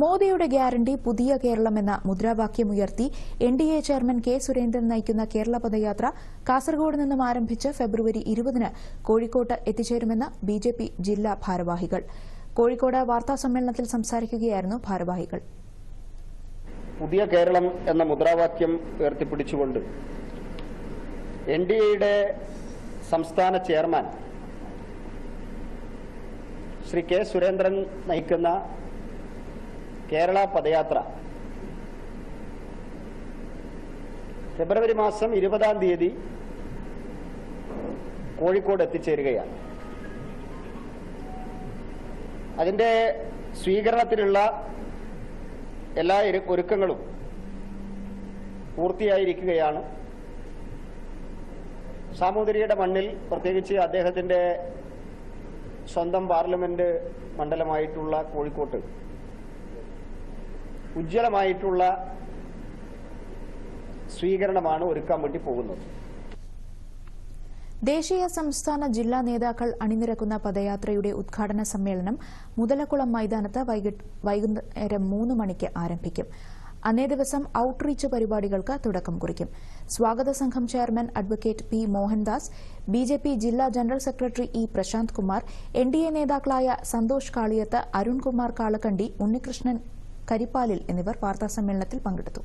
മോദിയുടെ ഗ്യാരണ്ടി പുതിയ കേരളം എന്ന മുദ്രാവാക്യമുയർത്തി N D A chairman K Surendran നയിക്കുന്ന കേരള പദയാത്ര കാസർഗോഡ് നിന്നും ആരംഭിച്ച് ഫെബ്രുവരി ഇരുപതിന് കോഴിക്കോട്ട് എത്തിച്ചേരുമെന്ന് ബി ജെ പി ജില്ലാ ഭാരവാഹികൾ. കോഴിക്കോട് വാർത്താസമ്മേളനത്തിൽ സംസാരിക്കുകയായിരുന്നു ഭാരവാഹികൾ. പുതിയ കേരളം എന്ന മുദ്രാവാക്യം ഉയർത്തിപ്പിടിച്ചുകൊണ്ട് എൻ ഡി എയുടെ സംസ്ഥാന ചെയർമാൻ ശ്രീ കെ സുരേന്ദ്രൻ നയിക്കുന്ന കേരള പദയാത്ര. ഫെബ്രുവരി മാസം ഇരുപതാം തീയതി കോഴിക്കോട് എത്തിച്ചേരുകയാണ്. അതിന്റെ സ്വീകരണത്തിനുള്ള എല്ലാ ഒരുക്കങ്ങളും പൂർത്തിയായിരിക്കുകയാണ്. സാമൂതിരിയുടെ മണ്ണിൽ പ്രത്യേകിച്ച് അദ്ദേഹത്തിന്റെ സ്വന്തം പാർലമെന്റ് മണ്ഡലമായിട്ടുള്ള കോഴിക്കോട്ട് ഉജ്ജ്വലമായിട്ടുള്ള സ്വീകരണമാണ് ഒരുക്കാൻ വേണ്ടി പോകുന്നത്. ദേശീയ സംസ്ഥാന ജില്ലാ നേതാക്കൾ അണിനിരക്കുന്ന പദയാത്രയുടെ ഉദ്ഘാടന സമ്മേളനം മുതലക്കുളം മൈതാനത്ത് വൈകുന്നേരം മൂന്ന് മണിക്ക് ആരംഭിക്കും. അന്നേ ദിവസം ഔട്ട്റീച്ച് പരിപാടികൾക്ക് തുടക്കം കുറിക്കും. സ്വാഗത സംഘം chairman advocate P Mohandas B J P ജില്ലാ general secretary E Prashanth Kumar N D A നേതാക്കളായ സന്തോഷ് കാളിയത്ത് അരുൺകുമാർ കാളക്കണ്ടി ഉണ്ണികൃഷ്ണൻ കരിപ്പാലിൽ എന്നിവർ വാർത്താസമ്മേളനത്തിൽ പങ്കെടുത്തു